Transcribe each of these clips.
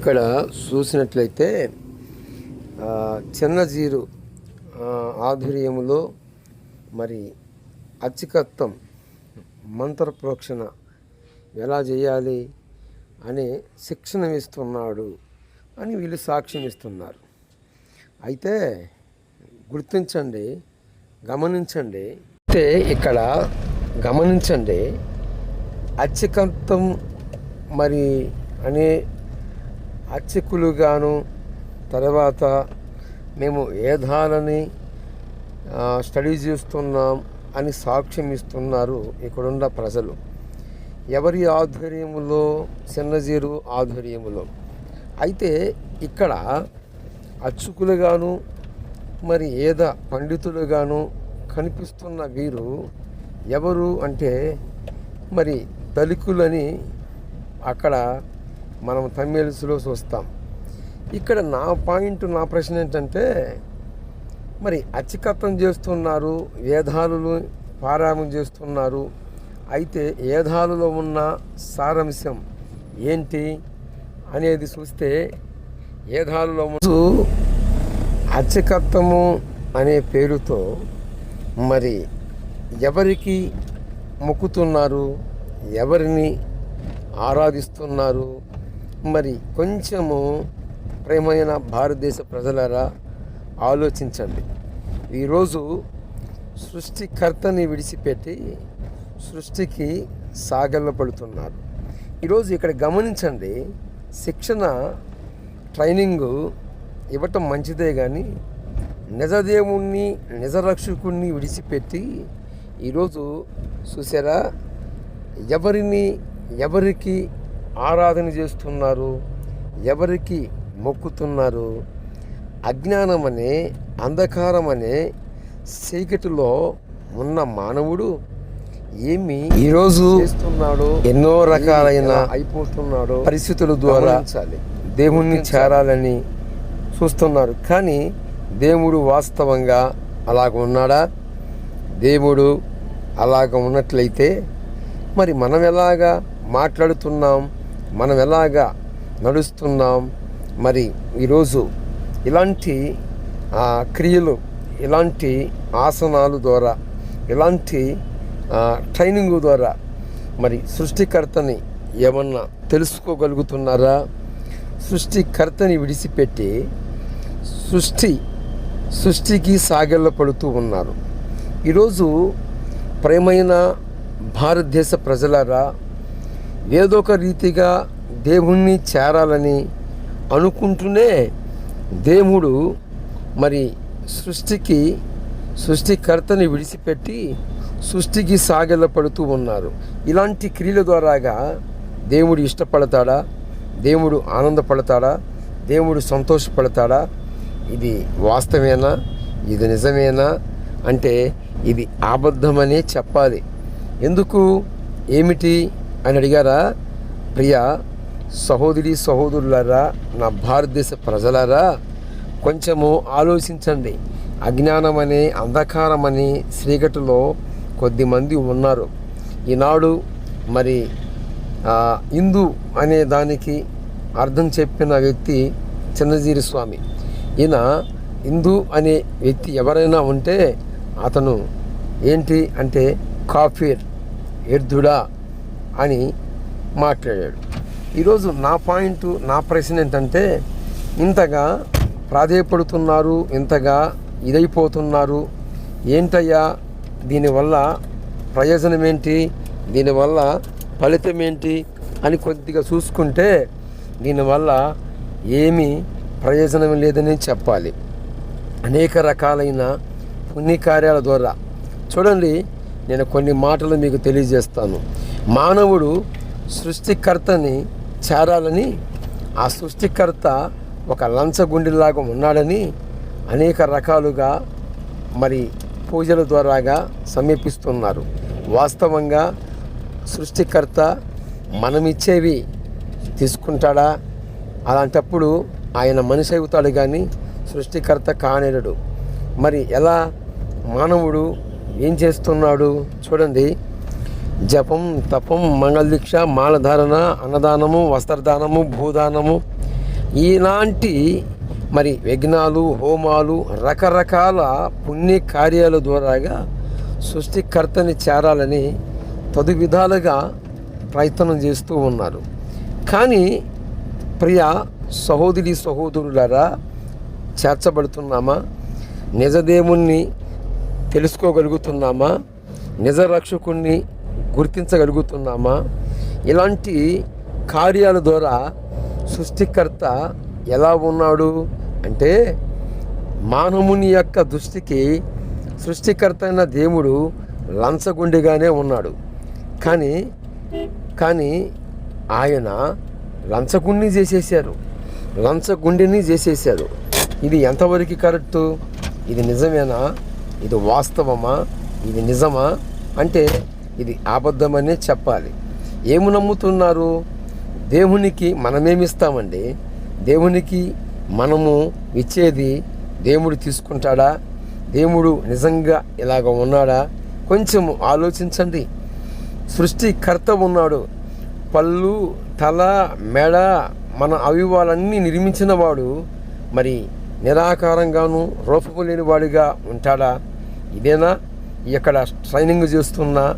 ఇక్కడ చూసినట్లయితే చిన్నజీరు ఆ, ఆధ్వర్యములో మరి అచ్చికత్తం మంత్ర ప్రోక్షణ ఎలా చేయాలి అని శిక్షణ ఇస్తున్నాడు అని వీళ్ళు సాక్ష్యం ఇస్తున్నారు. అయితే గుర్తించండి గమనించండి. అయితే ఇక్కడ గమనించండి అచ్చికంతం మరి అనే అర్చకులుగాను తర్వాత మేము వేదాలని స్టడీ చేస్తున్నాం అని సాక్ష్యం ఇస్తున్నారు ఇక్కడున్న ప్రజలు. ఎవరి ఆధ్వర్యములో చిన్నజీరు ఆధ్వర్యములో అయితే ఇక్కడ అర్చకులుగాను మరి ఏద పండితులుగాను కనిపిస్తున్న వీరు ఎవరు అంటే మరి దళికులని అక్కడ మనం తమిళ్స్లో చూస్తాం. ఇక్కడ నా పాయింట్ నా ప్రశ్న ఏంటంటే మరి అచికత్వం చేస్తున్నారు వేదాలు పారాయణం చేస్తున్నారు అయితే ఏధాలులో ఉన్న సారాంశం ఏంటి అనేది చూస్తే ఏధాలులో ముందు అచ్చకత్వము అనే పేరుతో మరి ఎవరికి మొక్కుతున్నారు ఎవరిని ఆరాధిస్తున్నారు మరి కొంచెము ప్రేమైన భారతదేశ ప్రజలారా ఆలోచించండి. ఈరోజు సృష్టికర్తని విడిచిపెట్టి సృష్టికి సాగల్లపడుతున్నారు ఈరోజు ఇక్కడ గమనించండి శిక్షణ ట్రైనింగు ఇవ్వటం మంచిదే కానీ నిజదేవుణ్ణి నిజరక్షకుణ్ణి విడిచిపెట్టి ఈరోజు చూసారా ఎవరిని ఎవరికి ఆరాధన చేస్తున్నారు ఎవరికి మొక్కుతున్నారు? అజ్ఞానం అనే అంధకారం అనే చీకటిలో ఉన్న మానవుడు ఏమి ఈరోజు చేస్తున్నాడు ఎన్నో రకాలైన అయిపోతున్నాడు పరిస్థితుల ద్వారా దేవుణ్ణి చేరాలని చూస్తున్నారు. కానీ దేవుడు వాస్తవంగా అలాగ ఉన్నాడా? దేవుడు అలాగ ఉన్నట్లయితే మరి మనం ఎలాగా మాట్లాడుతున్నాం? మనం ఎలాగా నడుస్తున్నాం? మరి ఈరోజు ఇలాంటి క్రియలు ఇలాంటి ఆసనాలు ద్వారా ఇలాంటి ట్రైనింగ్ ద్వారా మరి సృష్టికర్తని ఏమన్నా తెలుసుకోగలుగుతున్నారా? సృష్టికర్తని విడిచిపెట్టి సృష్టి సృష్టికి సాగెళ్ళ పడుతూ ఉన్నారు. ఈరోజు ప్రేమైన భారతదేశ ప్రజలారా ఏదో ఒక రీతిగా దేవుణ్ణి చేరాలని అనుకుంటూనే దేవుడు మరి సృష్టికి సృష్టికర్తని విడిచిపెట్టి సృష్టికి సాగెళ్ళ పడుతూ ఉన్నారు. ఇలాంటి క్రియల ద్వారాగా దేవుడు ఇష్టపడతాడా? దేవుడు ఆనందపడతాడా? దేవుడు సంతోషపడతాడా? ఇది వాస్తవేనా? ఇది నిజమేనా? అంటే ఇది అబద్ధమనే చెప్పాలి. ఎందుకు? ఏమిటి? ఆయన అడిగారా ప్రియా సహోదరి సహోదరులారా నా భారతదేశ ప్రజలారా కొంచెము ఆలోచించండి. అజ్ఞానమని అంధకారమని చీకటిలో కొద్దిమంది ఉన్నారు. ఈనాడు మరి హిందూ అనే దానికి అర్థం చెప్పిన వ్యక్తి చిన్నజీరి స్వామి. ఈయన హిందూ అనే వ్యక్తి ఎవరైనా ఉంటే అతను ఏంటి అంటే కాఫీర్ ఎర్ధుడా అని మాట్లాడాడు. ఈరోజు నా పాయింట్ నా ప్రశ్న ఏంటంటే ఇంతగా ప్రాధేయపడుతున్నారు ఇంతగా ఇదైపోతున్నారు ఏంటయ్యా? దీనివల్ల ప్రయోజనం ఏంటి దీనివల్ల ఫలితం ఏంటి అని కొద్దిగా చూసుకుంటే దీనివల్ల ఏమీ ప్రయోజనం లేదని చెప్పాలి. అనేక రకాలైన పుణ్యకార్యాల ద్వారా. చూడండి నేను కొన్ని మాటలు మీకు తెలియజేస్తాను. మానవుడు సృష్టికర్తని చేరాలని ఆ సృష్టికర్త ఒక లంచగుండిలాగా ఉన్నాడని అనేక రకాలుగా మరి పూజల ద్వారాగా సమీపిస్తున్నారు. వాస్తవంగా సృష్టికర్త మనమిచ్చేవి తీసుకుంటాడా? అలాంటప్పుడు ఆయన మనిషి అవుతాడు కానీ సృష్టికర్త కానేడు మరి ఎలా? మానవుడు ఏం చేస్తున్నాడు? చూడండి. జపం తపం మంగళదీక్ష మాలధారణ అన్నదానము వస్త్రదానము భూదానము. ఇలాంటి మరి యజ్ఞాలు హోమాలు రకరకాల పుణ్య కార్యాల ద్వారాగా సృష్టికర్తని చేరాలని తదు విధాలుగా ప్రయత్నం చేస్తూ ఉన్నారు. కానీ ప్రియ సహోదరి సహోదరులారా చేర్చబడుతున్నామా? నిజదేవుణ్ణి తెలుసుకోగలుగుతున్నామా? నిజ రక్షకుణ్ణి గుర్తించగలుగుతున్నామా? ఇలాంటి కార్యాల ద్వారా సృష్టికర్త ఎలా ఉన్నాడు? అంటే మానవుని యొక్క దృష్టికి సృష్టికర్త అయిన దేవుడు లంచగుండిగానే ఉన్నాడు. కానీ కానీ ఆయన లంచగుండిని చేసేసారు లంచగుండిని చేసేసారు ఇది ఎంతవరకు కరెక్టు? ఇది నిజమేనా? ఇది వాస్తవమా? ఇది నిజమా? అంటే ఇది అబద్ధమనే చెప్పాలి. ఏమి నమ్ముతున్నారు? దేవునికి మనమేమిస్తామండి? దేవునికి మనము ఇచ్చేది దేవుడు తీసుకుంటాడా? దేవుడు నిజంగా ఇలాగ ఉన్నాడా? కొంచెం ఆలోచించండి. సృష్టికర్త ఉన్నాడు. పళ్ళు తల మెడ మన అవయవాలన్నీ నిర్మించిన వాడు. మరి నిరాకారంగాను రూపము లేనివాడిగా ఉంటాడా? ఇదేనా? ఇక్కడ ట్రైనింగ్ చేస్తున్న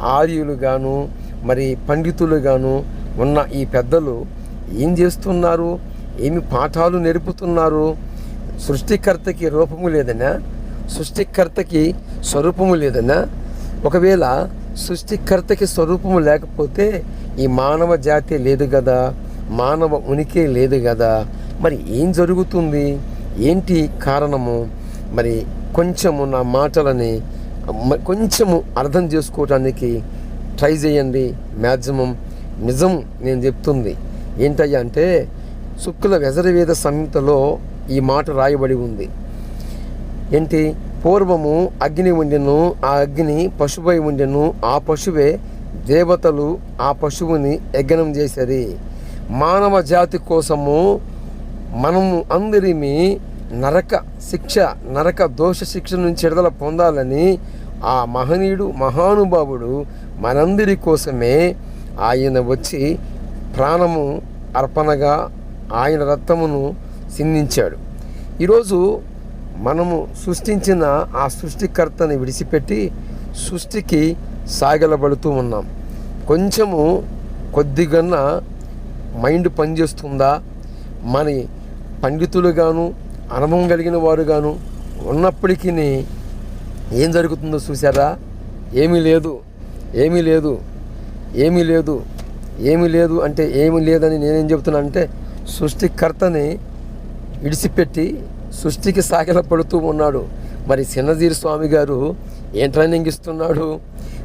ఆర్యులు గాను మరి పండితులు గాను ఉన్న ఈ పెద్దలు ఏం చేస్తున్నారు? ఏమి పాఠాలు నేర్పుతున్నారు? సృష్టికర్తకి రూపము లేదనా సృష్టికర్తకి స్వరూపము లేదనా ఒకవేళ సృష్టికర్తకి స్వరూపము లేకపోతే ఈ మానవ జాతి లేదు కదా మానవ ఉనికి లేదు కదా మరి ఏం జరుగుతుంది? ఏంటి కారణము? మరి కొంచెము నా మాటలని కొంచెము అర్థం చేసుకోవటానికి ట్రై చేయండి. మ్యాక్సిమం నిజం నేను చెప్తుంది. ఏంటయ్యా అంటే శుక్ల వ్యజరవేద సంహితలో ఈ మాట రాయబడి ఉంది. ఏంటి? పూర్వము అగ్ని ఉండెను ఆ అగ్ని పశువై ఉండెను ఆ పశువే దేవతలు ఆ పశువుని యజ్ఞనం చేశారు మానవ జాతి కోసము మనము అందరిమీ నరక శిక్ష నరక దోష శిక్ష నుంచి విడుదల పొందాలని ఆ మహనీయుడు మహానుభావుడు మనందరి కోసమే ఆయన వచ్చి ప్రాణము అర్పణగా ఆయన రక్తమును సిందించాడు. ఈరోజు మనము సృష్టించిన ఆ సృష్టికర్తని విడిచిపెట్టి సృష్టికి సాగలబడుతూ ఉన్నాం. కొంచెము కొద్దిగన్నా మైండ్ పనిచేస్తుందా? మన పండితులుగాను అనుభవం కలిగిన వారుగాను ఉన్నప్పటికీ ఏం జరుగుతుందో చూసారా ఏమీ లేదు ఏమీ లేదు ఏమీ లేదు ఏమీ లేదు అంటే ఏమీ లేదని నేనేం చెబుతున్నా అంటే సృష్టికర్తని విడిచిపెట్టి సృష్టికి సాగిల పడుతూ ఉన్నాడు. మరి చిన్నజీరి స్వామి గారు ఏం ట్రైనింగ్ ఇస్తున్నాడు?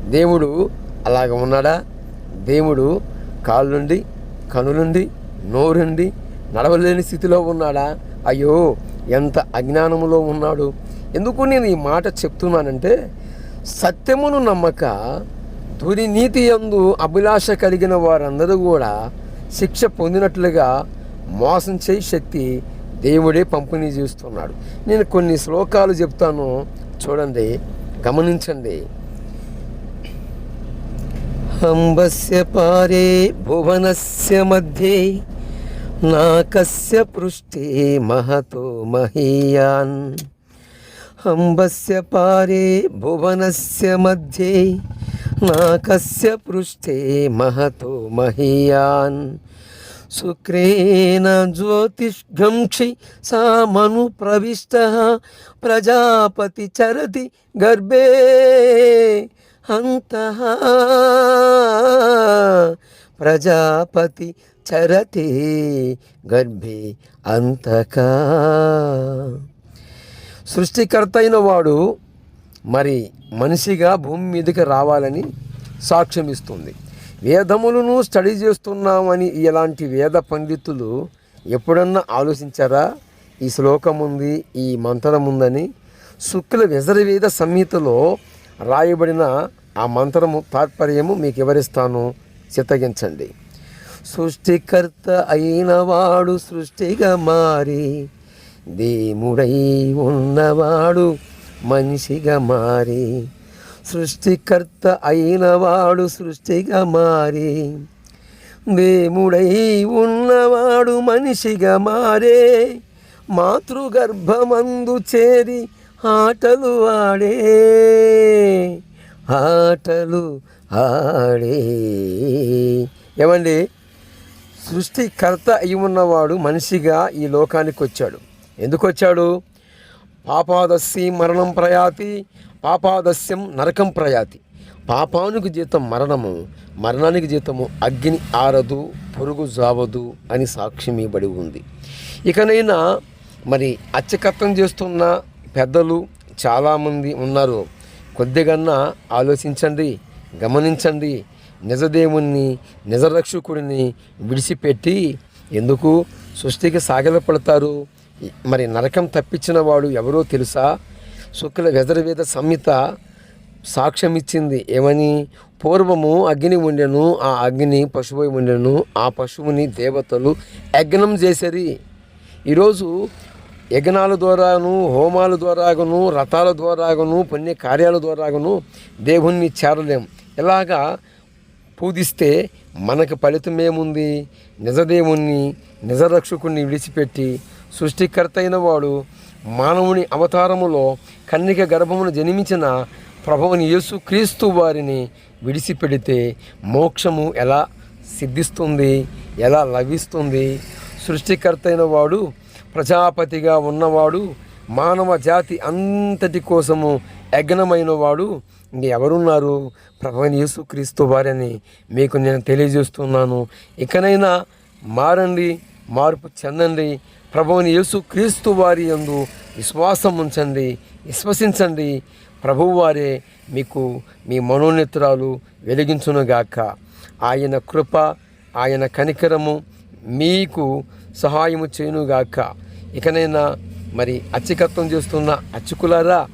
దేవుడు అలాగ ఉన్నాడా? దేవుడు కాళ్ళుండి కనులుండి నోరుండి నడవలేని స్థితిలో ఉన్నాడా? అయ్యో ఎంత అజ్ఞానములో ఉన్నాడు? ఎందుకు నేను ఈ మాట చెప్తున్నానంటే సత్యమును నమ్మక దుర్నీతి యందు అభిలాష కలిగిన వారందరూ కూడా శిక్ష పొందినట్లుగా మోసం చేయి శక్తి దేవుడే పంపిణీ చేస్తున్నాడు. నేను కొన్ని శ్లోకాలు చెప్తాను చూడండి గమనించండి. హంబస్య పారే భువనస్య మధ్యే नाकस्य पृष्ठे महतो महीयान्। हम्बस्य पारे भुवनस्य मध्ये नाकस्य पृष्ठे महतो महीयान्। शुक्रेण ज्योतिष्घंक्षि सा मनुप्रविष्टः प्रजापति चरति गर्भे हन्तः। ప్రజాపతి చరతి గర్భే అంతక. సృష్టికర్త అయిన వాడు మరి మనిషిగా భూమి మీదకి రావాలని సాక్ష్యం ఇస్తుంది వేదములను స్టడీ చేస్తున్నామని ఇలాంటి వేద పండితులు ఎప్పుడన్నా ఆలోచించారా? ఈ శ్లోకం ఉంది ఈ మంత్రం ఉందని శుక్ల వ్యజరవేద సంహితలో రాయబడిన ఆ మంత్రము తాత్పర్యము మీకు వివరిస్తాను. చిత్తగించండి సృష్టికర్త అయినవాడు సృష్టిగా మారి దేవుడై ఉన్నవాడు మనిషిగా మారి. సృష్టికర్త అయినవాడు సృష్టిగా మారి దేవుడై ఉన్నవాడు మనిషిగా మారే. మాతృగర్భమందు చేరి ఆటలు ఆడే ఆటలు ఆడే. ఏమండి? సృష్టికర్త అయి ఉన్నవాడు మనిషిగా ఈ లోకానికి వచ్చాడు ఎందుకు వచ్చాడు పాపాదస్సి మరణం ప్రయాతి పాపాదస్యం నరకం ప్రయాతి. పాపానికి జీతం మరణము మరణానికి జీతము అగ్ని ఆరదు పొరుగు జావదు అని సాక్ష్యం ఇవ్వబడి ఉంది. ఇకనైనా మరి అచ్చకత్వం చేస్తున్న పెద్దలు చాలామంది ఉన్నారు. కొద్దిగన్నా ఆలోచించండి. గమనించండి. నిజదేవుణ్ణి నిజరక్షకుడిని విడిచిపెట్టి ఎందుకు సృష్టికి సాగిలపడతారు? మరి నరకం తప్పించిన వాడు ఎవరో తెలుసా? శుక్ల వెదరవేద సంహిత సాక్ష్యం ఇచ్చింది ఏమని? పూర్వము అగ్ని ఉండెను ఆ అగ్ని పశువు ఉండెను ఆ పశువుని దేవతలు యజ్ఞం చేసేది. ఈరోజు యజ్ఞాల ద్వారాను హోమాల ద్వారాగను రథాల ద్వారాగను పుణ్య కార్యాల ద్వారాగను దేవుణ్ణి చేరలేం. ఇలాగా పూజిస్తే మనకు ఫలితం ఏముంది? నిజదేవుణ్ణి నిజరక్షకుణ్ణి విడిచిపెట్టి సృష్టికర్త అయిన వాడు మానవుని అవతారములో కన్నిక గర్భమును జన్మించిన ప్రభువుని యేసు క్రీస్తు వారిని విడిచిపెడితే మోక్షము ఎలా సిద్ధిస్తుంది? ఎలా లభిస్తుంది? సృష్టికర్త అయిన వాడు ప్రజాపతిగా ఉన్నవాడు మానవ జాతి అంతటి కోసము యజ్ఞమైన వాడు ఎవరున్నారు? ప్రభుని యేసుక్రీస్తు వారని మీకు నేను తెలియజేస్తున్నాను. ఇకనైనా మారండి మార్పు చెందండి. ప్రభువుని యేసు క్రీస్తు వారి యందు విశ్వాసం ఉంచండి విశ్వసించండి. ప్రభువారే మీకు మీ మనోనేత్రాలు వెలిగించునుగాక. ఆయన కృప ఆయన కనికరము మీకు సహాయము చేయునుగాక. ఇకనైనా మరి అచ్చికత్వం చేస్తున్న అచ్చుకులారా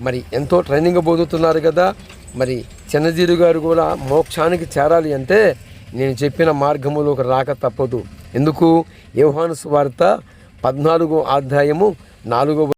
మరి ఎంతో ట్రైనింగ్ పొందుతున్నారు కదా. మరి చిన్నజీరు గారు కూడా మోక్షానికి చేరాలి అంటే నేను చెప్పిన మార్గములోకి రాక తప్పదు. ఎందుకు? యోహాను వార్త పద్నాలుగో అధ్యాయము నాలుగో